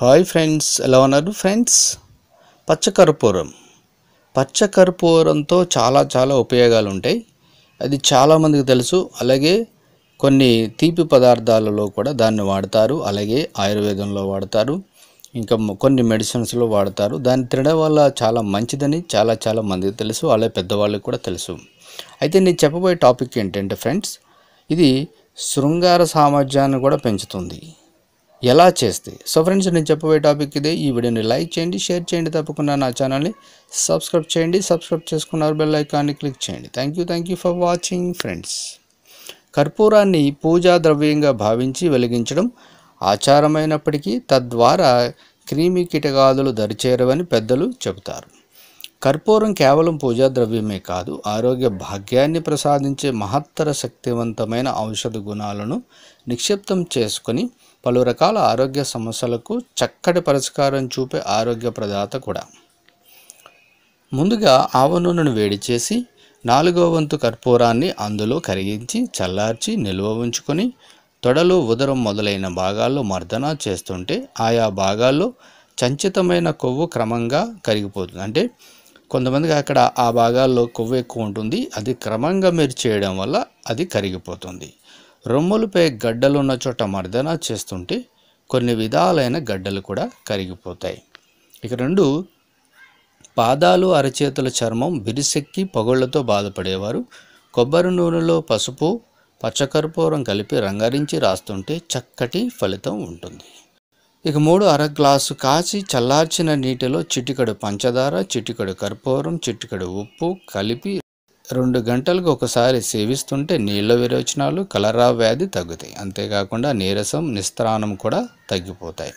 Hi friends ఎలా ఉన్నారు friends? పచ్చకర్పూరం. పచ్చకర్పూరంతో చాలా చాలా ఉపయోగాలు ఉంటాయి అది చాలామందికి తెలుసు. అలాగే కొన్ని తీపి పదార్థాలలో కూడా దాన్ని వాడతారు. అలాగే ఆయుర్వేదంలో వాడతారు. ఇంకా కొన్ని మెడిసిన్స్లో వాడతారు. దాన్ని తినడం వల్ల చాలా మంచిదని చాలా చాలా మందికి తెలుసు. అలాగే పెద్దవాళ్ళకి కూడా తెలుసు. అయితే నేను చెప్పబోయే టాపిక్ ఏంటంటే ఫ్రెండ్స్ ఇది శృంగార సామర్థ్యాన్ని కూడా పెంచుతుంది. ఎలా చేస్తే. సో ఫ్రెండ్స్ నేను చెప్పబోయే టాపిక్ ఇదే. ఈ వీడియోని లైక్ చేయండి షేర్ చేయండి తప్పకుండా నా ఛానల్ని సబ్స్క్రైబ్ చేయండి. సబ్స్క్రైబ్ చేసుకున్నారు బెల్ ఐకాన్ని క్లిక్ చేయండి. Thank you thank you for watching friends కర్పూరాన్ని పూజా ద్రవ్యంగా భావించి వెలిగించడం ఆచారమైనప్పటికీ తద్వారా క్రిమి కీటకాదులు దరిచేరవని పెద్దలు చెబుతారు. కర్పూరం కేవలం పూజా ద్రవ్యమే కాదు ఆరోగ్య భాగ్యాన్ని ప్రసాదించే మహత్తర శక్తివంతమైన ఔషధ గుణాలను నిక్షిప్తం చేసుకొని పలు రకాల ఆరోగ్య సమస్యలకు చక్కటి పరిష్కారం చూపే ఆరోగ్య ప్రదాత కూడా. ముందుగా ఆవ నూనెను వేడి చేసి నాలుగో వంతు కర్పూరాన్ని అందులో కరిగించి చల్లార్చి నిల్వ ఉంచుకొని తొడలు ఉదరం మొదలైన భాగాల్లో మర్దన చేస్తుంటే ఆయా భాగాల్లో చంచితమైన కొవ్వు క్రమంగా కరిగిపోతుంది. అంటే కొంతమందికి అక్కడ ఆ భాగాల్లో కొవ్వు ఎక్కువ ఉంటుంది. అది క్రమంగా మీరు చేయడం వల్ల అది కరిగిపోతుంది. రొమ్ములపై గడ్డలున్న చోట మర్దన చేస్తుంటే కొన్ని విధాలైన గడ్డలు కూడా కరిగిపోతాయి. ఇక రెండు పాదాలు అరచేతుల చర్మం బిరిసెక్కి పొగళ్ళతో బాధపడేవారు. కొబ్బరి నూనెలో పసుపు పచ్చకర్పూరం కలిపి రంగరించి రాస్తుంటే చక్కటి ఫలితం ఉంటుంది. ఇక మూడు అర గ్లాసు కాచి చల్లార్చిన నీటిలో చిటికడు పంచదార చిటికడు కర్పూరం చిటికడు ఉప్పు కలిపి రెండు గంటలకు ఒకసారి సేవిస్తుంటే నీళ్ళ విరోచనాలు కలరా వ్యాధి తగ్గుతాయి. అంతేకాకుండా నీరసం నిస్త్రాణం కూడా తగ్గిపోతాయి.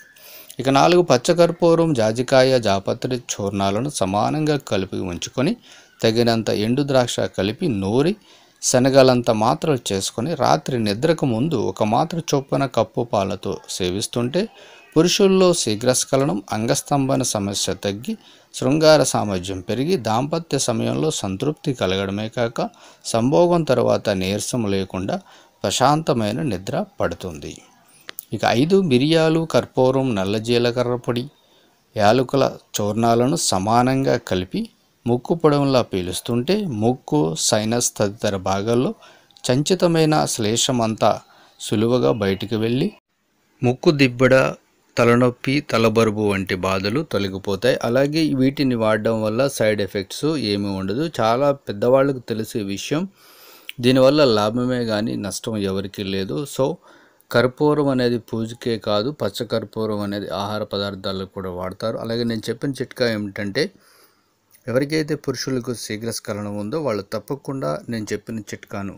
ఇక నాలుగు పచ్చకర్పూరం జాజికాయ జాపత్రి చూర్ణాలను సమానంగా కలిపి ఉంచుకొని తగినంత ఎండు ద్రాక్ష కలిపి నూరి శనగలంత మాత్రలు చేసుకొని రాత్రి నిద్రకు ముందు ఒక మాత్ర చొప్పున కప్పు పాలతో సేవిస్తుంటే పురుషుల్లో శీఘ్రస్ఖలనం అంగస్తంభన సమస్య తగ్గి శృంగార సామర్థ్యం పెరిగి దాంపత్య సమయంలో సంతృప్తి కలగడమే కాక సంభోగం తర్వాత నీరసం లేకుండా ప్రశాంతమైన నిద్ర పడుతుంది. ఇక ఐదు మిరియాలు కర్పూరం నల్ల జీలకర్ర పొడి యాలకుల చూర్ణాలను సమానంగా కలిపి ముక్కు పొడవులా పీలుస్తుంటే ముక్కు సైనస్ తదితర భాగాల్లో చంచితమైన శ్లేషమంతా సులువుగా బయటికి వెళ్ళి ముక్కు దిబ్బడ తలనొప్పి తలబరుబు వంటి బాధలు తొలగిపోతాయి. అలాగే వీటిని వాడడం వల్ల సైడ్ ఎఫెక్ట్స్ ఏమీ ఉండదు. చాలా పెద్దవాళ్ళకు తెలిసే విషయం దీనివల్ల లాభమే కానీ నష్టం ఎవరికీ లేదు. సో కర్పూరం అనేది పూజకే కాదు పచ్చ కర్పూరం అనేది ఆహార పదార్థాలకు కూడా వాడతారు. అలాగే నేను చెప్పిన చిట్కా ఏమిటంటే ఎవరికైతే పురుషులకు శీఘ్రస్ఖలనం ఉందో వాళ్ళు తప్పకుండా నేను చెప్పిన చిట్కాను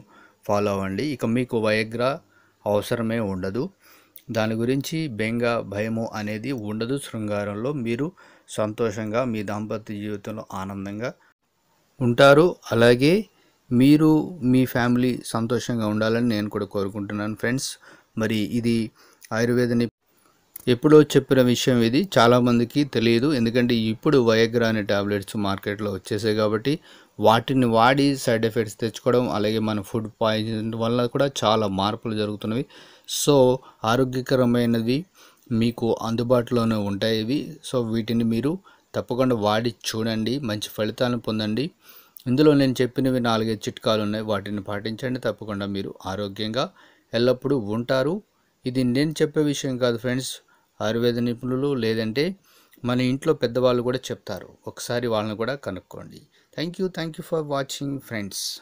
ఫాలో అవ్వండి. ఇక మీకు వయగ్రా అవసరమే ఉండదు. దాని గురించి బెంగ భయము అనేది ఉండదు శృంగారంలో. మీరు సంతోషంగా మీ దాంపత్య జీవితంలో ఆనందంగా ఉంటారు. అలాగే మీరు మీ ఫ్యామిలీ సంతోషంగా ఉండాలని నేను కూడా కోరుకుంటున్నాను ఫ్రెండ్స్. మరి ఇది ఆయుర్వేదని ఎప్పుడో చెప్పిన విషయం ఇది. చాలామందికి తెలియదు. ఎందుకంటే ఇప్పుడు వయగ్రా అనే టాబ్లెట్స్ మార్కెట్లో వచ్చేసాయి కాబట్టి వాటిని వాడి సైడ్ ఎఫెక్ట్స్ తెచ్చుకోవడం అలాగే మన ఫుడ్ పాయిజన్ వల్ల కూడా చాలా మార్పులు జరుగుతున్నవి. సో ఆరోగ్యకరమైనది మీకు అందుబాటులోనే ఉంటాయి ఇవి. సో వీటిని మీరు తప్పకుండా వాడి చూడండి మంచి ఫలితాలను పొందండి. ఇందులో నేను చెప్పినవి నాలుగైదు చిట్కాలు ఉన్నాయి వాటిని పాటించండి తప్పకుండా మీరు ఆరోగ్యంగా ఎల్లప్పుడూ ఉంటారు. ఇది నేను చెప్పే విషయం కాదు ఫ్రెండ్స్ ఆయుర్వేద నిపుణులు లేదంటే మన ఇంట్లో పెద్దవాళ్ళు కూడా చెప్తారు. ఒకసారి వాళ్ళని కూడా కనుక్కోండి. Thank you thank you for watching friends.